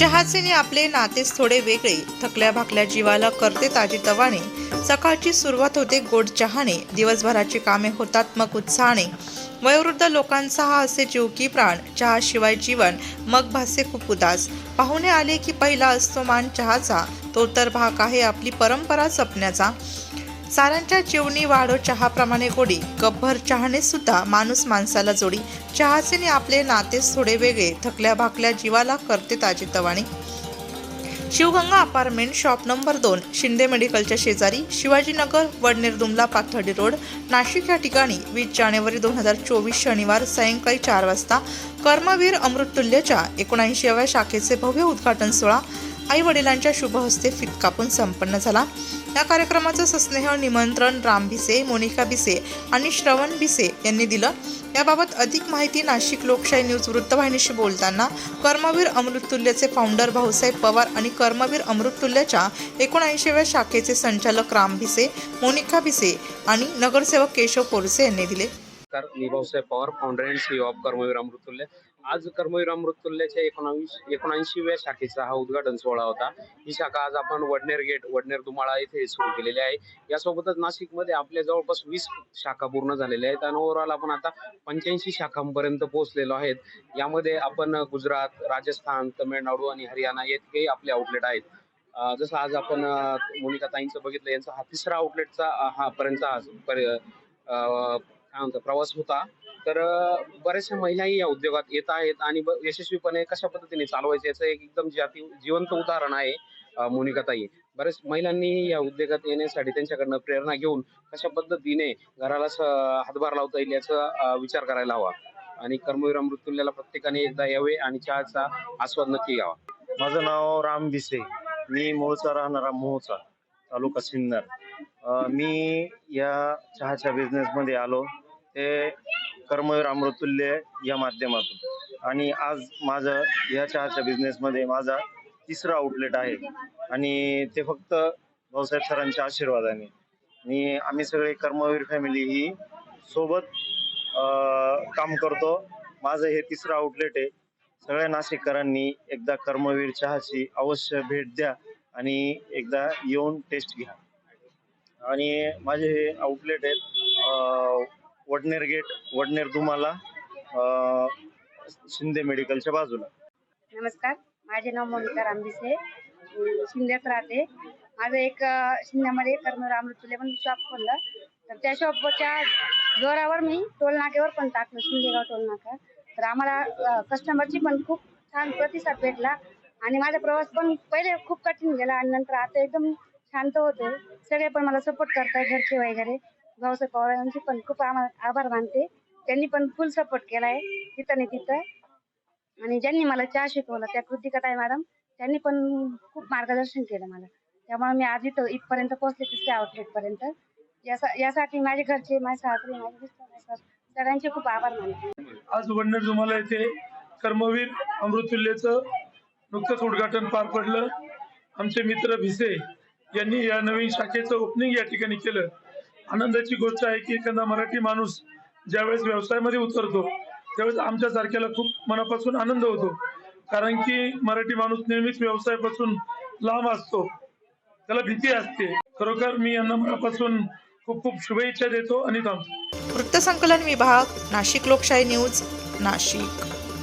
चहाचेने आपले नातेच थोडे वेगळे. थकल्या भाकल्या जीवाला करते ताजी तवाने सकाळची सुरुवात होते गोड चहाने. दिवसभराची कामे होतात मग उत्साहाने. वयोवृद्ध लोकांचा हा असे जीव की प्राण. चहाशिवाय जीवन मग भासे खूप उदास. पाहुणे आले की पहिला असतो मान चहाचा. तो तर भाग आहे आपली परंपरा जपण्याचा साऱ्यांच्या जीवनी वाढो चहाप्रमाणे गोडी. कपभर चहाने सुद्धा माणूस माणसाला जोडी. चहाचे आपले नातेच थोडे वेगळे थकल्या भाकल्या जीवाला करते ताजी तवाणी. शिवगंगा अपार्टमेंट शॉप नंबर दोन शिंदे मेडिकलच्या शेजारी शिवाजीनगर वडनेर दुमला पाथर्डी रोड नाशिक या ठिकाणी वीस जानेवारी दोन हजार चोवीस शनिवार सायंकाळी चार वाजता कर्मवीर अमृततुल्यच्या एकोणऐंशीव्या शाखेचे भव्य उद्घाटन सोहळा आई वडिलांच्या शुभहस्ते फित कापून संपन्न झाला. या कार्यक्रमाचं सस्नेह निमंत्रण राम भिसे मोनिका भिसे आणि श्रवण भिसे यांनी दिलं. याबाबत अधिक माहिती नाशिक लोकशाही न्यूज वृत्तवाहिनीशी बोलताना कर्मवीर अमृततुल्यचे फाउंडर भाऊसाहेब पवार आणि कर्मवीर अमृततुल्यच्या एकोणऐंशीव्या शाखेचे संचालक राम भिसे मोनिका भिसे आणि नगरसेवक केशव पोरसे यांनी दिले. नमस्कार मी Bhausaheb Pawar founder and CEO of Karmaveer Amruttulya. आज कर्मवीर अमृततुल्याच्या एकोणावीस एकोणऐंशीव्या शाखेचा हा उद्घाटन सोहळा होता. ही शाखा आज आपण वडनेर गेट वडनेर दुमाळा येथे सुरू केलेली आहे. यासोबतच नाशिकमध्ये आपल्या जवळपास वीस शाखा पूर्ण झालेल्या आहेत आणि ओव्हरऑल आपण आता पंच्याऐंशी शाखांपर्यंत पोहोचलेलो आहेत. यामध्ये आपण गुजरात राजस्थान तमिळनाडू आणि हरियाणा येथे आपले आउटलेट आहेत. जसं आज आपण मोनिका ताईंचं बघितलं यांचा हा तिसरा आउटलेटचा हा पर्यंतचा आज काय म्हणतो प्रवास होता. तर बऱ्याचशा महिलाही या उद्योगात येत आहेत आणि ब- यशस्वीपणे कशा पद्धतीने चालवायचं याचं एक एकदम जाती जिवंत उदाहरण आहे मोनिकाताई. बरेच महिलांनी या उद्योगात येण्यासाठी त्यांच्याकडनं प्रेरणा घेऊन कशा पद्धतीने घराला हातभार लावता येईल याचा विचार करायला हवा. आणि कर्मवीर मृत्युल्याला प्रत्येकाने एकदा यावे आणि चहाचा आस्वाद नक्की घ्यावा. माझं नाव राम भिसे मी मोहचा राहणारा मोहचा तालुका सिन्नर. मी या चहाच्या बिझनेसमध्ये आलो. ते कर्मवीर अमृतुल्य या माध्यमातून. आणि आज माझं या चहाच्या बिझनेसमध्ये माझा तिसरा आउटलेट आहे. आणि ते फक्त भाऊसाहेब सरांच्या आशीर्वादाने. आणि आम्ही सगळे कर्मवीर फॅमिली ही सोबत काम करतो. माझं हे तिसरं आउटलेट आहे. सगळ्या नाशिककरांनी एकदा कर्मवीर चहाची अवश्य भेट द्या आणि एकदा येऊन टेस्ट घ्या. आणि माझे हे आउटलेट आहेत वडनेर गेट वडनेर दुमाला शिंदे मेडिकलच्या बाजूला. नमस्कार माझे नाव मोनिका रामबिसे. शिंद्यात राहते. माझं एक अ, शिंद्यामध्ये कर्मवीर अमृतुल्य पण शॉप खोललं. तर त्या शॉपच्या जोरावर मी टोलनाक्यावर पण टाकलं शिंदेगाव टोलनाका. तर आम्हाला कस्टमरची पण खूप छान प्रतिसाद भेटला. आणि माझा प्रवास पण पहिले खूप कठीण गेला आणि नंतर आता एकदम शांत होते सगळे पण मला सपोर्ट करतात घरचे वगैरे. भाऊसाहेब पवार यांचे पण खूप आभार मानते. त्यांनी पण फुल सपोर्ट केलाय तिथं नाही तिथं. आणि ज्यांनी मला चहा शिकवला त्या कृतिकाताई मॅडम त्यांनी पण खूप मार्गदर्शन केलं मला. त्यामुळे मी आज इथं इथपर्यंत पोहोचले तिथे आउटलेट पर्यंत. यासा- यासाठी माझे घरचे माझे सासरे माझे मिस्टर माझे सासू सगळ्यांचे खूप आभार मानते. आज वडनेर जुमाला येथे कर्मवीर अमृतुल्यचं नुकतंच उद्घाटन पार पडलं. आमचे मित्र भिसे यांनी या नवीन शाखेचं ओपनिंग या ठिकाणी केलं. आनंदाची गोष्ट आहे की एखादा मराठी माणूस ज्यावेळेस व्यवसायामध्ये उतरतो त्यावेळेस आमच्या सारख्याला खूप मनापासून आनंद होतो. कारण की मराठी माणूस नेहमीच व्यवसायापासून लांब असतो. त्याला भीती असते. खरोखर मी यांना मनापासून खूप खूप शुभेच्छा देतो आणि थांबतो. वृत्तसंकलन विभाग नाशिक लोकशाही न्यूज नाशिक.